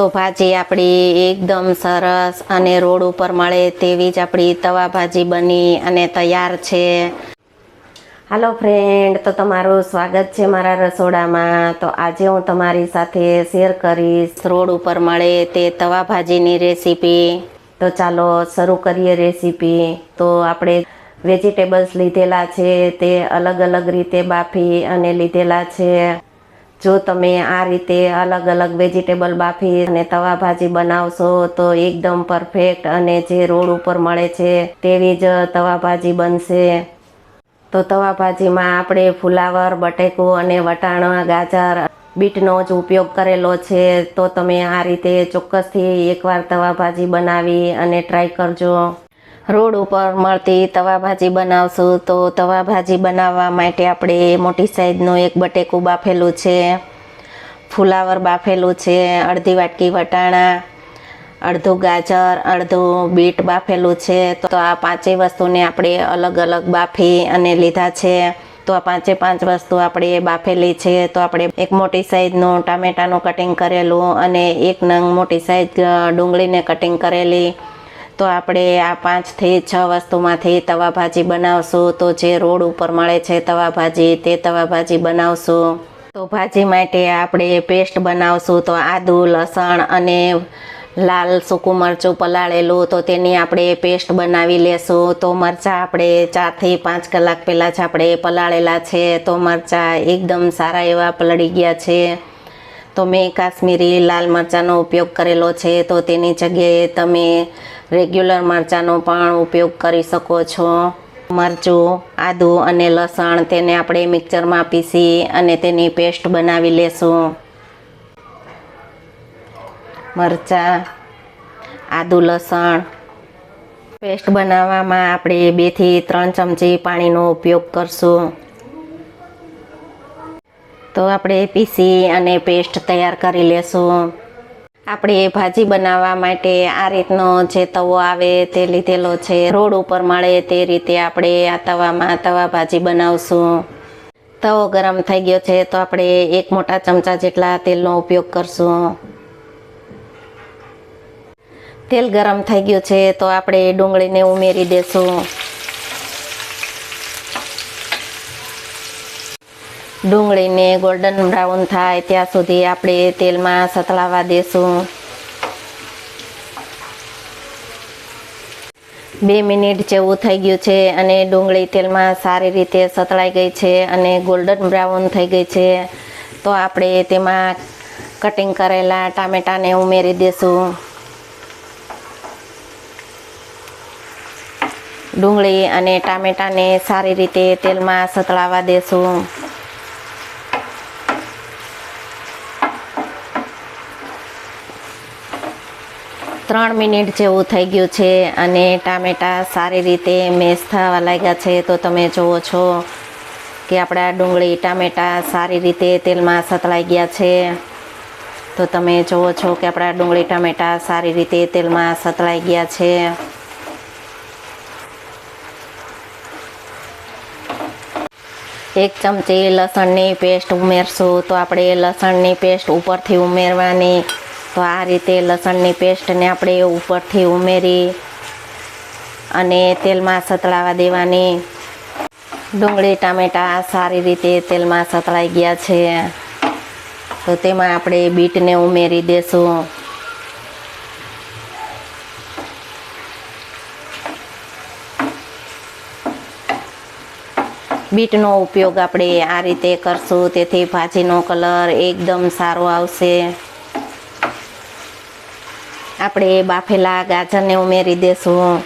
તો ભાજી આપણી એકદમ સરસ અને રોડ ઉપર મળે તેવી જ આપણી તવા ભાજી બની અને તૈયાર છે. હાલો ફ્રેન્ડ તો તમારું સ્વાગત છે મારા રસોડામાં. તો આજે હું તમારી સાથે શેર કરીશ રોડ ઉપર મળે તે તવા ભાજીની રેસીપી તો ચાલો શરૂ કરીએ રેસીપી તો આપણે વેજીટેબલ્સ લીધેલા છે, તે અલગ અલગ રીતે બાફી અને લીધેલા છે. જો તમે આ રીતે અલગ અલગ વેજીટેબલ બાફી અને તવા ભાજી બનાવશો તો એકદમ પરફેક્ટ અને જે રોડ ઉપર મળે છે તેવી જ તવા ભાજી બનશે. તો તવા ભાજીમાં આપણે ફુલાવર, બટેકું અને વટાણા, ગાજર, બીટનો જ ઉપયોગ કરેલો છે. તો તમે આ રીતે ચોક્કસથી એકવાર તવા ભાજી બનાવી અને ટ્રાય કરજો. રોડ ઉપર મળતી તવા ભાજી બનાવશું તો તવા ભાજી બનાવવા માટે આપણે મોટી સાઈઝનું એક બટેકું બાફેલું છે, ફુલાવર બાફેલું છે, અડધી વાટકી વટાણા, અડધું ગાજર, અડધું બીટ બાફેલું છે. તો આ પાંચેય વસ્તુને આપણે અલગ અલગ બાફી અને લીધા છે. તો આ પાંચે પાંચ વસ્તુ આપણે બાફેલી છે. તો આપણે એક મોટી સાઈઝનું ટામેટાનું કટિંગ કરેલું અને એક નંગ મોટી સાઈઝ ડુંગળીને કટિંગ કરેલી. તો આપણે આ પાંચથી છ વસ્તુમાંથી તવા ભાજી બનાવશું. તો જે રોડ ઉપર મળે છે તવા ભાજી, તે તવા ભાજી બનાવશું. તો ભાજી માટે આપણે પેસ્ટ બનાવશું. તો આદુ, લસણ અને લાલ સૂકું મરચું પલાળેલું, તો તેની આપણે પેસ્ટ બનાવી લેશું. તો મરચાં આપણે ચારથી પાંચ કલાક પહેલાં જ આપણે પલાળેલા છે. તો મરચાં એકદમ સારા એવા પલળી ગયા છે. તો મેં કાશ્મીરી લાલ મરચાંનો ઉપયોગ કરેલો છે. તો તેની જગ્યાએ તમે રેગ્યુલર મરચાંનો પણ ઉપયોગ કરી શકો છો. મરચું, આદું અને લસણ તેને આપણે મિક્સરમાં પીસી અને તેની પેસ્ટ બનાવી લેશું. મરચાં, આદું, લસણ પેસ્ટ બનાવવામાં આપણે બેથી ત્રણ ચમચી પાણીનો ઉપયોગ કરશું. તો આપણે પીસી અને પેસ્ટ તૈયાર કરી લેશું. આપણે ભાજી બનાવવા માટે આ રીતનો જે તવો આવે તે લીધેલો છે. રોડ ઉપર મળે તે રીતે આપણે આ તવામાં તવા ભાજી બનાવશું. તવો ગરમ થઈ ગયો છે તો આપણે એક મોટા ચમચા જેટલા તેલનો ઉપયોગ કરશું. તેલ ગરમ થઈ ગયું છે તો આપણે ડુંગળીને ઉમેરી દેશું. ડુંગળીને ગોલ્ડન બ્રાઉન થાય ત્યાં સુધી આપણે તેલમાં સતળાવા દેશું. બે મિનિટ જેવું થઈ ગયું છે અને ડુંગળી તેલમાં સારી રીતે સતળાઈ ગઈ છે અને ગોલ્ડન બ્રાઉન થઈ ગઈ છે. તો આપણે તેમાં કટિંગ કરેલા ટામેટાને ઉમેરી દેશું. ડુંગળી અને ટામેટાને સારી રીતે તેલમાં સતળાવા દેશું. ત્રણ મિનિટ જેવું થઈ ગયું છે અને ટામેટાં સારી રીતે મેશ થવા લાગ્યા છે. તો તમે જુઓ છો કે આપણા ડુંગળી ટામેટાં સારી રીતે તેલમાં સતળાઈ ગયા છે. તો તમે જુઓ છો કે આપણા ડુંગળી ટામેટાં સારી રીતે તેલમાં સતળાઈ ગયા છે. એક ચમચી લસણની પેસ્ટ ઉમેરશું. તો આપણે લસણની પેસ્ટ ઉપરથી ઉમેરવાની તો આ રીતે લસણની પેસ્ટને આપણે ઉપરથી ઉમેરી અને તેલમાં સતળાવા દેવાની. ડુંગળી, ટામેટા સારી રીતે તેલમાં સતળાઈ ગયા છે. તો તેમાં આપણે બીટને ઉમેરી દેશું. બીટનો ઉપયોગ આપણે આ રીતે કરશું. તેથી ભાજીનો કલર એકદમ સારો આવશે. આપણે બાફેલા ગાજરને ઉમેરી દેશું.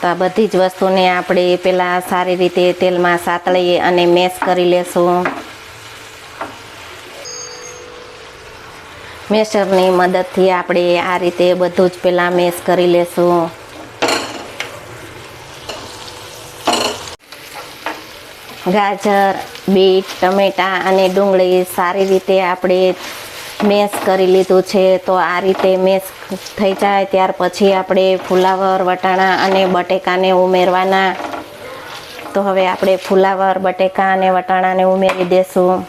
તો આ બધી જ વસ્તુને આપણે પહેલાં સારી રીતે તેલમાં સાતળીએ અને મેશ કરી લેશું. મેસરની મદદથી આપણે આ રીતે બધું જ પહેલાં મેશ કરી લેશું. ગાજર બીટ, ટમેટા અને ડુંગળી સારી રીતે આપણે મેશ કરી લીધું છે, તો આ રીતે મેશ થઈ જાય. ત્યાર પછી આપણે ફુલાવર, વટાણા અને બટેકાને ઉમેરવાના. તો હવે આપણે ફુલાવર, બટેકા અને વટાણાને ઉમેરી દેશું.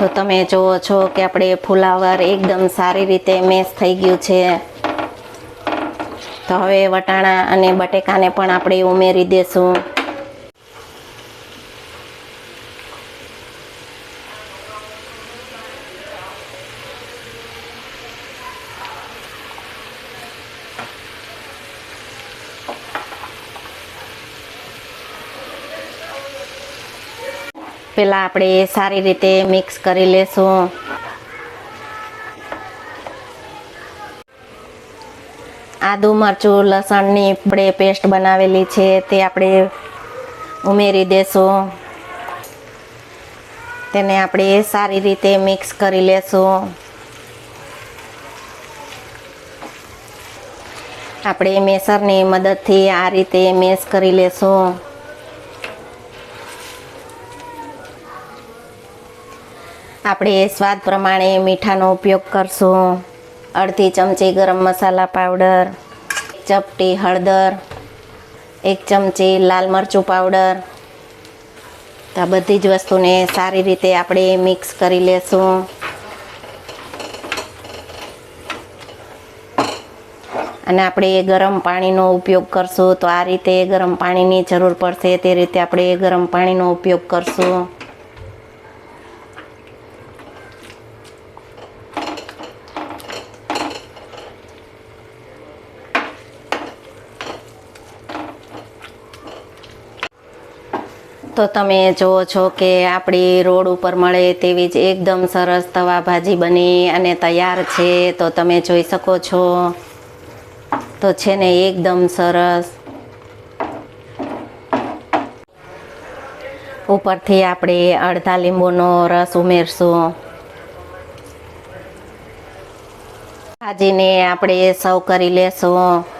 તો તમે જુઓ છો કે આપણે ફુલાવર એકદમ સારી રીતે મેશ થઈ ગયું છે. તો હવે વટાણા અને બટેકાને પણ આપણે ઉમેરી દેશું. પેલા આપણે સારી રીતે મિક્સ કરી લેશું. આદુ, મરચું, લસણની આપણે પેસ્ટ બનાવેલી છે તે આપણે ઉમેરી દેશું. તેને આપણે સારી રીતે મિક્સ કરી લેશું. આપણે મેસરની મદદથી આ રીતે મેશ કરી લેશું. આપણે સ્વાદ પ્રમાણે મીઠાનો ઉપયોગ કરશું. અડધી ચમચી ગરમ મસાલા પાવડર, ચપટી હળદર, એક ચમચી લાલ મરચું પાવડર. તો આ બધી જ વસ્તુને સારી રીતે આપણે મિક્સ કરી લેશું. અને આપણે ગરમ પાણીનો ઉપયોગ કરશું. તો આ રીતે ગરમ પાણીની જરૂર પડશે તે રીતે આપણે ગરમ પાણીનો ઉપયોગ કરશું. તો તમે જુઓ છો કે આપણી રોડ ઉપર મળે તેવી જ એકદમ સરસ તવા ભાજી બની અને તૈયાર છે. તો તમે જોઈ શકો છો. તો છે ને એકદમ સરસ. ઉપરથી આપણે અડધા લીંબુનો રસ ઉમેરશું. ભાજીને આપણે સર્વ કરી લેશું.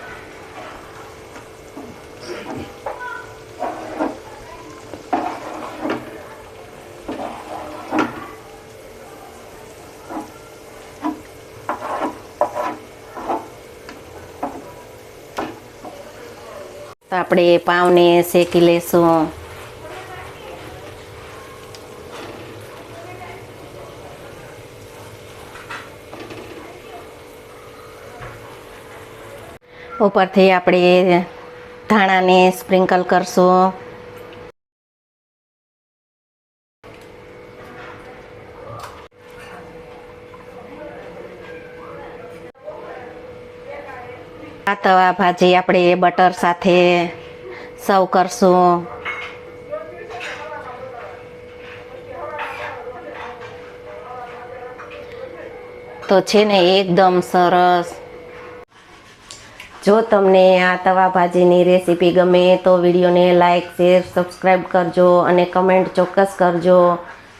તો આપણે પાવને શેકી લેશું. ઉપરથી આપણે ધાણાને સ્પ્રિંકલ કરશું. આ તવા ભાજી આપણે બટર સાથે સર્વ કરશું. તો છે ને એકદમ સરસ. જો તમને આ તવા ભાજીની રેસીપી ગમે તો વિડીયોને લાઇક શેર સબસ્ક્રાઈબ કરજો અને કમેન્ટ ચોક્કસ કરજો.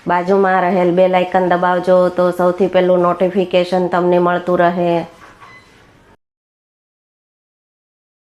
બાજુમાં રહેલ બે લાઇકન દબાવજો તો સૌથી પહેલું નોટિફિકેશન તમને મળતું રહે.